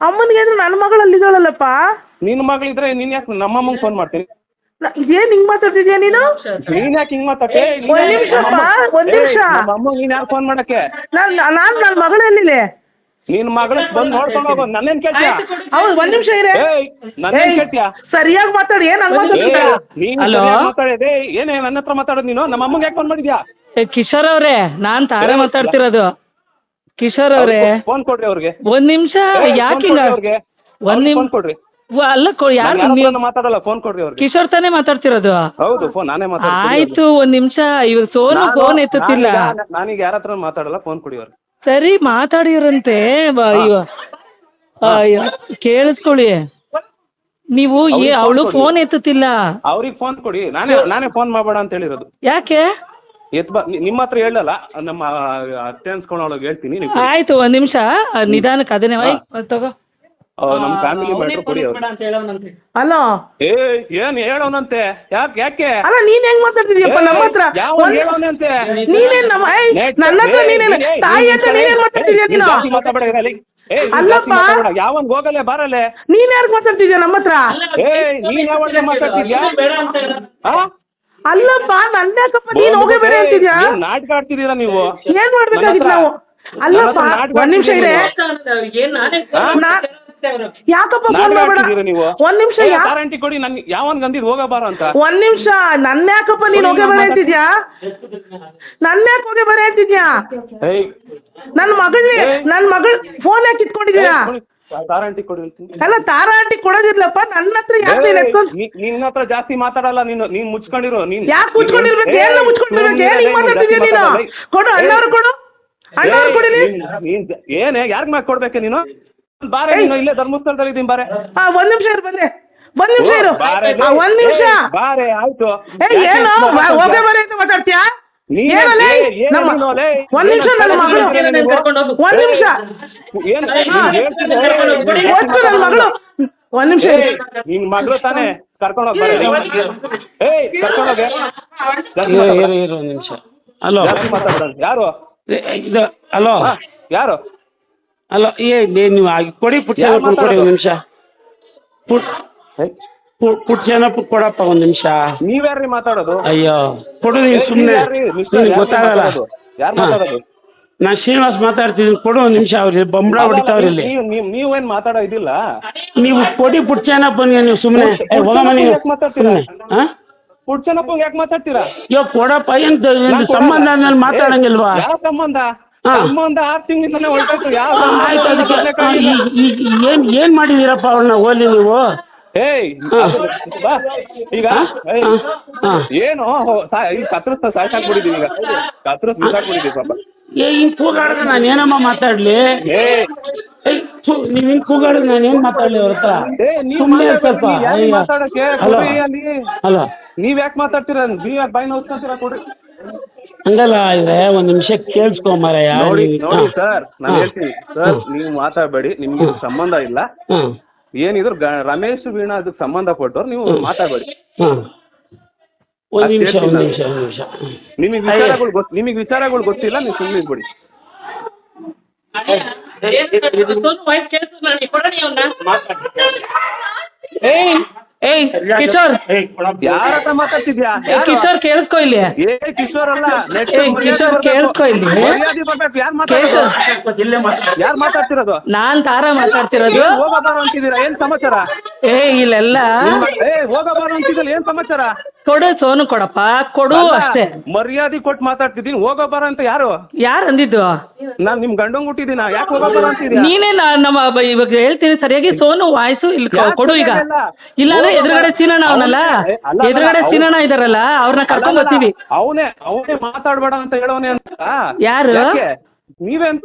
ಅಮ್ಮನಿಗೆ ಅಂದ್ರೆ ನನ್ನ ಮಗಳು ಅಲ್ಲಿದ್ದಾಳಲ್ಲಪ್ಪ ನಿನ್ನ ಮಗಳಿದ್ರೆ ನೀನ್ ಯಾಕೆ ನಮ್ಮ ಅಮ್ಮಂಗೆ ಫೋನ್ ಮಾಡ್ತೀನಿ ಏನ್ ಇದೇನ್ ಹಿಂಗ್ ಮಾತಾಡ್ತಿದ್ಯಾ ನೀನು? ನೀನ್ ಯಾಕೆ ಹಿಂಗ್ ಮಾತಾಡ್ತಿ? ಒಂದ್ ನಿಮಿಷಪ್ಪ, ಒಂದ್ ನಿಮಿಷ. ನಮ್ಮ ಅಮ್ಮಂಗ್ ನೀನ್ ಯಾರು ಫೋನ್ ಮಾಡಕ್ಕೆ? ನಾನು ನಾನು ನನ್ನ ಮಗಳು ಎಲ್ಲಿದೆ ನಿನ್ ಮಗಳ ಬಂದು ನೋಡ್ಕೊಂಡು ಹೋಗೋ ನನ್ನೇನ್ ಕೇಳ್ತೀಯ? ಹೌದು ಒಂದ್ ನಿಮಿಷ ಇರೇ. ಏಯ್ ನನ್ನೇನ್ ಕೇಳ್ತೀಯ? ಸರಿಯಾಗಿ ಮಾತಾಡಿ ಏನ್ ಹಂಗ್ ಮಾತಾಡ್ತಿದ್ಯಾ ಏಯ್, ನೀನ್? ಸರಿಯಾಗ್ ಮಾತಾಡಿದೆ. ಏನೇ ನನ್ನ ಹತ್ರ ಮಾತಾಡೋದು ನೀನು? ನಮ್ಮ ಅಮ್ಮಗೆ ಯಾಕೆ ಫೋನ್ ಮಾಡಿದ್ಯಾ? ಏ ಕಿಶೋರ್ ಅವರೇ ನಾನ್ ತಾರೆ ಮಾತಾಡ್ತಿರೋದು. ಕಿಶೋರ್ ಅವರೇ ಫೋನ್ ಕೊಡ್ರಿ ಅವ್ರಿಗೆ. ಒಂದ್ ನಿಮಿಷ ಯಾಕೆ ಅವ್ರಿಗೆ. ಒಂದ್ ನಿಮ್ ಫೋನ್ ಕೊಡ್ರಿ. ಅಲ್ಲ ಯಾರು ಮಾತಾಡಲ್ಲ ಫೋನ್ ಕೊಡ್ರಿ ಅವ್ರಿಗೆ. ಕಿಶೋರ್ ತಾನೇ ಮಾತಾಡ್ತಿರೋದು? ಹೌದು ಫೋನ್ ನಾನೇ ಮಾತಾಡ್ತೀನಿ ಆಯ್ತು ಒಂದ್ ನಿಮಿಷ ಇವಾಗ ಸೋನು ಫೋನ್ ಎತ್ತುತ್ತಿಲ್ಲ. ನಾನೀಗ ಯಾರ ಹತ್ರ ಮಾತಾಡಲ್ಲ ಫೋನ್ ಕೊಡಿ ಅವ್ರಿಗೆ. ಸರಿ ಮಾತಾಡಿರಂತೆ ಕೇಳಿಸ್ಕೊಳ್ಳಿ. ನೀವು ಅವಳು ಫೋನ್ ಎತ್ತುತ್ತಿಲ್ಲ. ಅವ್ರಿಗೆ ಫೋನ್ ಕೊಡಿ. ನಾನೇ ನಾನೇ ಫೋನ್ ಮಾಡಬೇಡ ಅಂತ ಹೇಳಿರೋದು. ಯಾಕೆ? ಎತ್ ಬಾ ನಿಮ್ಮ ಹತ್ರ ಹೇಳಲ್ಲ ನಮ್ಮ ಅತ್ತೆ ಅನ್ಸ್ಕೊಂಡವಳಿಗೆ ಹೇಳ್ತೀನಿ ನೀವು ಆಯ್ತು ಒಂದ್ ನಿಮಿಷ ನಿಧಾನಕ್ಕೆ ಅದನ್ನೇ ವೈ ತಗೋ. ನಮ್ಮ ಫ್ಯಾಮಿಲಿ ಮ್ಯಾಟ್ರ್ ಕೊಡಿ ಅವ್ರು. ಹಲೋ ಏ ಏನ್ ಹೇಳೋನಂತೆ? ಯಾಕೆ ಯಾಕೆ? ಅಲ್ಲ ನೀನ್ ಹೆಂಗ್ ಮಾತಾಡ್ತಿದ್ಯಪ್ಪ ನಮ್ಮ ಹತ್ರ? ಯಾವ ಹೇಳೋನಂತೆ? ನೀನೇನ್ ನಮ್ಮ ಏಯ್, ನನ್ನ ಹತ್ರ ನೀನೇನ್ ತಾಯಿ ಹತ್ರ ನೀನೇನ್ ಮಾತಾಡ್ತಿದ್ಯಾ ನೀನು? ಅಲ್ಲಪ್ಪ. ಯಾವನ್ ಹೋಗಲೆ ಬಾರಲೆ ನೀನ್ ಯಾರು ಮಾತಾಡ್ತಿದ್ಯಾ ನಮ್ಮ ಹತ್ರ? ಏ ನೀನ್ ಯಾವಾಗ ಮಾತಾಡ್ತಿದ್ಯಾ? ಆ? ಅಲ್ಲಪ್ಪ ನನ್ನ ಯಾಕಪ್ಪ? ನೀನ್ ಹೋಗೇ ಬೇರೆ ಅಂತಿದ್ಯಾ? ಏನ್ ನಾಟಕ ಆಡ್ತಿದ್ದೀರಾ ನೀವು? ಏನ್ ಮಾಡ್ಬೇಕಾಗಿತ್ತು ನಾವು? ಅಲ್ಲಪ್ಪ ಒಂದ್ ನಿಮಿಷ ಇದೆ ಯಾಕಪ್ಪ ಫೋನ್ ನಾಟಕ ಮಾಡಬೇಡ. ಆಡ್ತಿದ್ದೀರಾ ನೀವು. ಒಂದ್ ನಿಮಿಷ ಯಾ ಗ್ಯಾರಂಟಿ ಕೊಡಿ ನನ್ ಯಾವನ್ ಗಂದಿದ್ ಹೋಗಬಾರ ಅಂತ? ಒಂದ್ ನಿಮಿಷ ನನ್ನ ಯಾಕಪ್ಪ ನೀನ್ ಹೋಗೇ ಬೇರೆ ಅಂತಿದ್ಯಾ? ನನ್ನ ಯಾಕೆ ಹೋಗೇ ಬೇರೆ ಅಂತಿದ್ಯಾ? ಏಯ್. ನನ್ನ ಮಗಳನ್ನ. ನನ್ನ ಮಗಳ್ ಫೋನ್ ಯಾಕೆ ಇಟ್ಕೊಂಡಿದ್ಯಾ ಕೊಡಿ. ಹೇಳ್ತೀನಿ ಅಲ್ಲ ತಾರಾಂಟಿ ಕೊಡೋದಿಲ್ಲಪ್ಪ ಕೊಡೋದಿರ್ಲಪ್ಪ. ನನ್ನ ಹತ್ರ ಯಾಕೆ ನೀನ್ ಎತ್ಕೊಂಡ್ ಏಯ್, ನೀ- ನಿನ್ನ ಹತ್ರ ಜಾಸ್ತಿ ಮಾತಾಡಲ್ಲ ನೀನು. ನೀನ್ ಮುಚ್ಕೊಂಡಿರು ನೀನ್ ಯಾಕೆ ಮುಚ್ಕೊಂಡಿರ್ಬೇಕು? ಏನ್ ಮುಚ್ಕೊಂಡಿರ್ಬೇಕು? ಏನ್ ಹಿಂಗ್ ಮಾತಾಡ್ತಿದ್ಯಾ ನೀನು? ಕೊಡು ಅಣ್ಣವ್ರು ಕೊಡು. ಅಣ್ಣವ್ರು ಕೊಡಿ ನೀನ್ ಏನೇ ಯಾರ್ಗ್ ಮ್ಯಾಕ್ ಕೊಡ್ಬೇಕೆ ನೀನು? ಬಾರೆ ನೀನು ಇಲ್ಲೇ ಧರ್ಮಸ್ಥಳದಲ್ಲಿ ಇದೀನಿ ಬಾರೆ. ಹಾ ಒಂದ್ ನಿಮಿಷ ಇರು ಬಂದೆ ಒಂದ್ ನಿಮಿಷ ಇರು. ಬಾರೆ ಆ, ಒಂದ್ ನಿಮಿಷ. ಬಾರೆ ಆಯ್ತು. ಏ ಯಾಕೆ ಏನು? ಇಷ್ಟ್ ಮಾತಾಡ್ತೀಯ? ಹೋಗೇ ಬರೆ ಅಂತ ಮಾತಾಡ್ತೀಯಾ? ಒಂದ್ ನಿಮಿಷ ನನ್ನ ಮಗಳು? ಒಂದ್ ನಿಮಿಷ. ಒಟ್ಟು ನನ್ನ ಮಗಳು. ಒಂದ್ ನಿಮಿಷ. ನಿನ್ ಮಗಳು ತಾನೇ ಕರ್ಕೊಂಡು ಏಯ್ ಕರ್ಕೊಂಡು ಇರು ಇರು ಒಂದು ನಿಮಿಷ. ಹಲೋ ಯಾರು? ಇದು ಹಲೋ ಯಾರು? ಹಲೋ ಏ ನೀವು ಆಗಿ ಕೊಡಿ ಪುಟ್ಟ ಕೊಡಿ ಒಂದ್ ಒಂದು ನಿಮಿಷ. ಪುಟ್ ಪು- ಪುಟ್ಟ ಜನ ಕೊಡಪ್ಪ ಒಂದ್ ನಿಮಿಷ. ನೀವ್ಯಾರ್ರಿ ಮಾತಾಡೋದು? ಅಯ್ಯೋ ಕೊಡು ಏ, ಸುಮ್ನೆ. ನಿನಗೆ ಗೊತ್ತಾಗಲ್ಲ? ಯಾರ್ ಮಾತಾಡೋದು? ನಾನು ಶ್ರೀನಿವಾಸ್ ಮಾತಾಡ್ತಿದ್ದೀನಿ. ಕೊಡು ಒಂದ್ ನಿಮಿಷ ಅವ್ರಿ ಬಂಬಳ ಹೊಡಿತಾವ್ರಿ ಇಲ್ಲಿ. ನೀವು ನೀವು ನೀವೇನ್ ಮಾತಾಡೋ ಇದಿಲ್ಲ. ನೀವು ಕೊಡಿ ಬನ್ನಿ ನೀವು ಸುಮ್ನೆ. ಹೋಗಮ್ಮ ನೀವು. ಯಾಕ್ ಮಾತಾಡ್ತೀರಾ? ಪುಡ್ಚನಪ್ಪ ಯಾಕೆ ಮಾತಾಡ್ತೀರಾ? ಅಯ್ಯೋ ಕೊಡಪ್ಪ ಏನು ನಾನ್. ಸಂಬಂಧ ಆದ್ಮೇಲೆ ಮಾತಾಡಂಗಿಲ್ವಾ? ಯಾವ ಸಂಬಂಧ? ಹಾ. ಸಂಬಂಧ ಆರು ತಿಂಗಳಿಂದಲೇ ಹೊರಟು ಯಾವ ಸಂಬಂಧ? ಏನು ಏನು ಮಾಡಿದ್ದೀರಪ್ಪ ಅವ್ರನ್ನ ಹೋಗ್ಲಿ ನೀವು? ಏಯ್ ಬಾ. ಈಗ. ಏನು ಈಗ ಕತ್ರಸ್ ಸಾಕಾಕ್ಬಿಟ್ಟಿದೀವಿ ಈಗ. ಕತ್ರಸ್ ಬಿಸಾಕ್ಬಿಟ್ಟಿದೀವಿ ಪಾಪ. ಏ ಹಿಂಗ್ ಕೂಗಾಡಿದ್ರೆ ನಾನು ಏನಮ್ಮ ಮಾತಾಡ್ಲಿ? ಏ ಏಯ್ ಥು, ನೀವ್ ಹಿಂಗ್ ಕೂಗಾಡಿದ್ರೆ ನಾನು ಏನ್ ಮಾತಾಡ್ಲಿ ಅವ್ರ ಹತ್ರ? ಸುಮ್ಮನೆ ಸ್ವಲ್ಪ. ಮಾತಾಡಕ್ಕೆ? ಕೊಡ್ರಿ ಅಲ್ಲಿ ಹಲೋ. ನೀವ್ ಯಾಕೆ ಮಾತಾಡ್ತೀರ? ನೀವ್ ಯಾಕೆ ಬಾಯಿ ನೋಡ್ಕೊಂತೀರ ಕೊಡ್ರಿ. ಹಂಗಲ್ಲ ಇದ್ರೆ ಒಂದ್ ನಿಮಿಷ ಕೇಳಿಸ್ಕೊ ಮಾರಾಯ. ನೋಡಿ ನೋಡಿ ಸರ್ ನಾನು. ಹೇಳ್ತೀನಿ. ಸರ್ ನೀವು ಮಾತಾಡಬೇಡಿ ನಿಮ್ಗೆ ಸಂಬಂಧ ಇಲ್ಲ. ಏನಿದ್ರು ಗ- ರಮೇಶ್ ವೀಣಾ ಅದಕ್ಕೆ ಸಂಬಂಧಪಟ್ಟವ್ರು ನೀವು ಮಾತಾಡಬೇಡಿ ಹಾ ಒಂದು ನಿಮಿಷ ಒಂದ್ ನಿಮಿಷ ನಿಮಗೆ ವಿಚಾರಗಳು ಗೊತ್ತು ನಿಮಗೆ ವಿಚಾರಗಳು ಗೊತ್ತಿಲ್ಲ ನೀವು ಸುಮ್ಮನೆ ಇದ್ಬಿಡಿ ಏಯ್ ಏಯ್ ಕಿಶೋರ್. ಯಾರ ಹತ್ರ ಮಾತಾಡ್ತಿದ್ಯಾ? ಏ, ಕಿಶೋರ್ ಕೇಳಿಸ್ಕೊ ಇಲ್ಲಿ. ಏ ಕಿಶೋರ್ ಅಲ್ಲ next ಏ, ಕಿಶೋರ್. ಕೇಳಿಸ್ಕೊ ಇಲ್ಲಿ. ಮರ್ಯಾದೆ ಬರ್ಬೇಕು ಯಾರು ಮಾತಾಡೋದು ಯಾರು ಮಾತಾಡ್ತಿರೋದು? ನಾನ್ ತಾರಾ ಮಾತಾಡ್ತಿರೋದು. ಏನ್ ಹೋಗಬಾರ ಅಂತಿದ್ದೀರಾ? ಏನ್ ಸಮಾಚಾರ? ಏ ಇಲ್ಲೆಲ್ಲ ಏ ಹೋಗಬಾರ ಅಂತಿದ್ದಲ್ಲ ಏನ್ ಸಮಾಚಾರ? ಕೊಡು ಸೋನು ಕೊಡಪ್ಪ ಕೊಡು ಅಷ್ಟೇ. ಮರ್ಯಾದೆ ಕೊಟ್ಟು ಮಾತಾಡ್ತಿದ್ದೀನಿ ಹೋಗಬಾರ ಅಂತ ಯಾರು? ಯಾರು ಅಂದಿದ್ದು? ನಾನ್ ನಿಮ್ ಗಂಡಂಗ್ ಹುಟ್ಟಿದೀನ ಯಾಕೆ ಹೋಗಬಾರ ಅಂತಿದ್ದೀನಿ ನೀನೇ ನಾ- ನಮ್ಮ ಬ- ಇವಾಗ ಹೇಳ್ತೀನಿ ಸರಿಯಾಗಿ ಸೋನು ವಾಯ್ಸು ಇಲ್ಲಿ ಕೊ- ಯಾಕ್ ಕೊಡು ಈಗ. ಇಲ್ಲಾಂದ್ರೆ. ಎದುರುಗಡೆ ಸೀನಣ್ಣ ಅವನಲ್ಲ? ಅವ್ನೇ- ಅಲ್ಲ, ಅಲ್ಲ, ಎದುರುಗಡೆ ಅವ್ನು- ಸೀನಣ್ಣ ಇದಾರಲ್ಲ ಅವ್ರನ್ನ ಕರ್ಕೊಂಡ್ ಬರ್ತೀವಿ. ಅವನೇ ಅವನೇ ಮಾತಾಡ್ಬೇಡ ಅಂತ ಹೇಳೋನೆ ಅಂತ. ಯಾರು? ಯಾಕೆ? ನೀವೇ ಅಂತ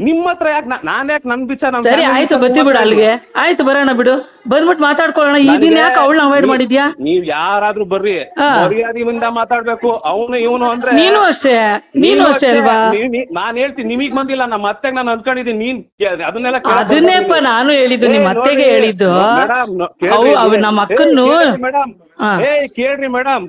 ನಿಮ್ಮ ಹತ್ರ ಯಾಕೆ ನಾನು ಯಾಕೆ ನನ್ ಬಿಚ್ಚ ಸರಿ family ಆಯ್ತು ವಿಚಾರ ಬಿಡು ಅಲ್ಲಿಗೆ. ಆಯ್ತು ಬರೋಣ ಬಿಡು. ಬಂದ್ಬಿಟ್ಟು ಮಾತಾಡ್ಕೊಳ್ಳೋಣ. ಈ ದಿನ ಯಾಕೆ ಅವಳನ್ನ ಅವಾಯ್ಡ್ ನೀವ್- ಮಾಡಿದ್ಯಾ? ನೀವ್ ಯಾರಾದ್ರೂ ಬರ್ರಿ. ಹಾ. ಮರ್ಯಾದೆಯಿಂದ ಮಾತಾಡ್ಬೇಕು. ಅವನು ಇವನು ಅಂದ್ರೆ ನೀನು ಅಷ್ಟೇ. ನೀನು ಅಷ್ಟೇ ಅಲ್ವಾ? ನೀವ್- ನೀವ್- ನಾನ್ ಹೇಳ್ತೀನಿ ನಿಮಗ್ ಬಂದಿಲ್ಲ. ನಮ್ಮ ಅತ್ತೆಗ್ ನಾನು ಅನ್ಕೊಂಡಿದ್ದೀನಿ ನೀನ್ ಕೇ- ಅದನ್ನೆಲ್ಲ ಅದನ್ನೇಪ್ಪ. ನಾನು ಹೇಳಿದ್ದು ನಿಮ್ಮ ಏ, ಅತ್ತೆಗೆ ನೋಡಿ, ಹೇಳಿದ್ದು ಮೇಡಮ್, ನೋ- ಕೇಳ್ರಿ, ಅವು ಏ, ನಮ್ಮ ಏ, ಅಕ್ಕನ್ನು ಕೇಳ್ರಿ ಮೇಡಮ್. ಹಾ. ಏ ಕೇಳ್ರಿ ಮೇಡಮ್.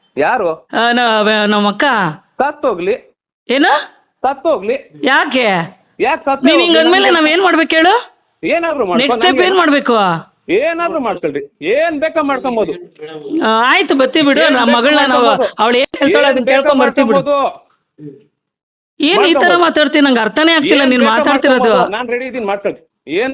ಯಾರು? ಆ, ನ- ನಮ್ಮ ಅಕ್ಕ. ಸತ್ತೋಗ್ಲಿ ಏನು? ಸತ್ತೋಗ್ಲಿ ಯಾಕೆ? ಯಾಕೆ ನೀವ್ ಹಿಂಗ್ ಅಂದ್ಮೇಲೆ ನಾವ್ ಏನ್ ಮಾಡ್ಬೇಕು ಹೇಳು? ಏನಾದ್ರು ನೆಕ್ಸ್ಟ್ ಮಾಡ್ಕೊ ಸ್ಟೆಪ್ ಏನ್ ಮಾಡ್ಬೇಕು? ಏನಾದ್ರು ಮಾಡ್ಕೊಳ್ರಿ. ಏನ್ ಬೇಕಾ ಮಾಡ್ಕೊಬೋದು. ಆ, ಆಯ್ತು ಬತ್ತಿ ಬಿಡು. ಏನ್ ನಮ್ಮ ಮಗಳನ್ನ ನಾವು ಮಾಡ್ಕೊಬೋದು. ಅವಳು ಏನ್ ಹೇಳ್ತಾಳೆ ಏನ್ ಅದನ್ನ ಬೇಕಾ ಬರ್ತೀವಿ ಬಿಡು. ಮಾಡ್ಕೊಬೋದು. ಏನ್ ಈ ತರ. ಮಾತಾಡ್ತೀನಿ ನಂಗೆ ಅರ್ಥನೇ ಆಗ್ತಿಲ್ಲ ಏನ್ ನೀನ್ ಬೇಕಾ ಮಾತಾಡ್ತಿರೋದು. ಮಾಡ್ಕೊಬೋದು. ನಾನ್ ರೆಡಿ ಇದೀನಿ ಮಾಡ್ಕೊಳ್ರಿ ಏನ್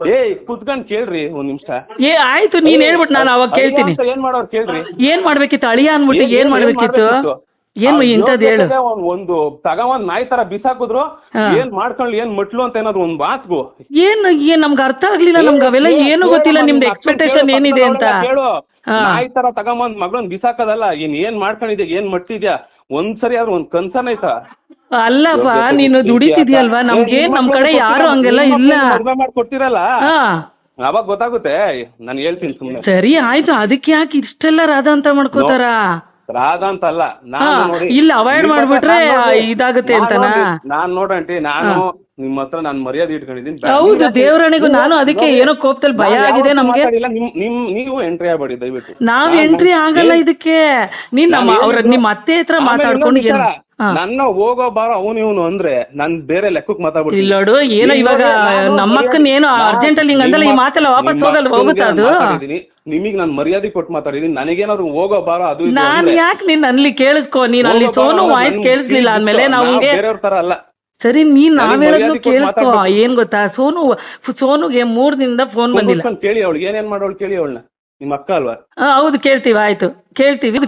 ಏ ಕುತ್ಕೊಂಡ್ ಕೇಳ್ರಿ ಒಂದ್ ನಿಮಿಷ. ಏ ಆಯ್ತು ನೀನ್ ಹೇಳ್ಬಿಟ್ಟು ನಾನು ಅವಾಗ ಕೇಳ್ತೀನಿ. ಏನ್ ಮಾಡೋರು ಕೇಳ್ರಿ. ಏನ್ ಮಾಡ್ಬೇಕಿತ್ತು? ಅಳಿಯ ಅನ್ಬಿಟ್ಟು ಏನ್- ಮಾಡ್ಬೇಕಿತ್ತು? ಏನ್ ಆ ಹೇಳು. ಒಂದ್- ಒಂದು ತಗೊಂಡ್ ನಾಯಿ ತರ ಬಿಸಾಕಿದ್ರು. ಏನ್ ಮಾಡ್ಕೊಂಡ್ ಏನ್ ಮಟ್ಲು ಅಂತ ಏನಾದ್ರು ಒಂದ್ ಮಾತ್ಗು. ಏನ್ ಏನ್ ನಮ್ಗೆ ಅರ್ಥ ಆಗ್ಲಿಲ್ಲ ನಮ್ಗೆ ಅವೆಲ್ಲ ಏನು ಗೊತ್ತಿಲ್ಲ ನಿಮ್ದು ಎಕ್ಸ್ಪೆಕ್ಟೇಷನ್ ಏನಿದೆ ಅಂತ. ಹೇಳು. ನಾಯಿ ತರ ತಗೊಂಬಂದ್ ಮಗಳನ್ ಬಿಸಾಕದಲ್ಲ ಏನ್ ಏನ್ ಮಾಡ್ಕೊಂಡಿದ್ಯಾ ಏನ್ ಮಟ್ಟಿದ್ಯಾ ಒಂದ್ಸರಿ ಆದ್ರೂ ಒಂದ್ ಕನ್ಸನ್ ಆಯ್ತಾ? ಅಲ್ಲಪ್ಪ ನೀನು ದುಡಿತಿದ್ಯಲ್ವಾ? ನಮ್ಗೆ ನಮ್ ಕಡೆ ಯಾರು ಹಂಗೆಲ್ಲ ಇಲ್ಲ. ಮದ್ವೆ ಮಾಡ್ಕೊಡ್ತಿರಲ್ಲ? ಹಾ. ಅವಾಗ ಗೊತ್ತಾಗುತ್ತೆ. ನಾನು ಹೇಳ್ತೀನಿ ಸುಮ್ಮನೆ ಸರಿ ಆಯ್ತು. ಅದಕ್ಕೆ ಯಾಕೆ ಇಷ್ಟೆಲ್ಲ ರಾಧ ಅಂತ ಮಾಡ್ಕೋತಾರ? ರಾಧ ಅಂತಲ್ಲ ನಾನು ಹಾ, ನೋಡಿ ಇಲ್ಲ ಅವಾಯ್ಡ್ ಮಾಡ್ಬಿಟ್ರೆ ನಾನ್ ಇದಾಗುತ್ತೆ ನಾನ್ ಅಂತನಾ? ನಾನ್ ನೋಡಂಟಿ ನಾನು ನಿಮ್ಮ ಹತ್ರ ನಾನು ಮರ್ಯಾದೆ ಇಟ್ಕೊಂಡಿದ್ದೀನಿ. ಹೌದು, ದೇವರಣಿಗೂ ನಾನು ಅದಕ್ಕೆ ಏನೋ ಕೋಪದಲ್ಲಿ ಭಯ ಆಗಿದೆ ನಮ್ಗೆ. ನಿಮ್ ನೀವು ಎಂಟ್ರಿ ಆಗ್ಬೇಡಿ ದಯವಿಟ್ಟು. ನಾವ್ ಎಂಟ್ರಿ ಆಗಲ್ಲ ಇದಕ್ಕೆ. ನೀನ್ ನಮ್ಮ ಅವ್ರ ನಿಮ್ಮ ಅತ್ತೆ ಹತ್ರ ಮಾತಾಡ್ಕೊಂಡು ನನ್ನ ಹೋಗೋ ಬಾರೋ ಅವನು ಇವನು ಅಂದ್ರೆ ನನ್ ಬೇರೆ ಲೆಕ್ಕಕ್ಕೆ ಮಾತಾಡ್ಬಿಡ್ತೀನಿ. ಇಲ್ಲೋಡು ಏನೋ ಇವಾಗ ನಮ್ಮಕ್ಕನ್ ನಮ್ಮ ಏನೋ ಅರ್ಜೆಂಟ್ ಅಲ್ಲಿ ಹಿಂಗ್ ಈ ಮಾತೆಲ್ಲ ವಾಪಸ್ ಹೋಗಲ್ಲ ಹೋಗುತ್ತಾ ಅದು? ನಿಮಗ್ ನಾನು ಮರ್ಯಾದೆ ಕೊಟ್ಟು ಮಾತಾಡಿದೀನಿ ನನಗೇನಾದ್ರು ಹೋಗೋ ಬಾರ ಅದು ನಾನು ನಾನ್ ಅಂದ್ರೆ ಯಾಕೆ ನೀನ್ ಅಲ್ಲಿ ಕೇಳಿಸ್ಕೋ? ನೀನ್ ಅಲ್ಲಿ ಹೋಗೋ ಸೋನು ವಾಯ್ಸ್ ನನ್ ಕೇಳಿಸ್ಲಿಲ್ಲ ಅಂದ್ಮೇಲೆ ನಾವು ನಾವು ಹಿಂಗೆ ಬೇರೆಯವ್ರ ತರ ಅಲ್ಲ. ಸರಿ ನೀನ್ ನಾವ್ ಹೇಳೋದು ಮರ್ಯಾದೆ ಕೊಟ್ಟು ಕೇಳಿಸ್ಕೊ. ಮಾತಾಡ್ಬೇಕು. ಏನ್ ಗೊತ್ತಾ? ಸೋನು ಸೋನುಗೆ ಮೂರ್ ದಿನದ ಫೋನ್ ಬಂದಿಲ್ಲ ಕೂತ್ಕೊಂಡ್ ಕೇಳಿ ಅವಳಿಗೆ ಏನೇನ್ ಮಾಡೋಳು ಕೇಳಿ ಅವಳನ್ನ? ನಿಮ್ಮ ಅಕ್ಕ ಅಲ್ವಾ? ಹೌದು ಕೇಳ್ತೀವಿ ಆಯ್ತು. ಕೇಳ್ತೀವಿ.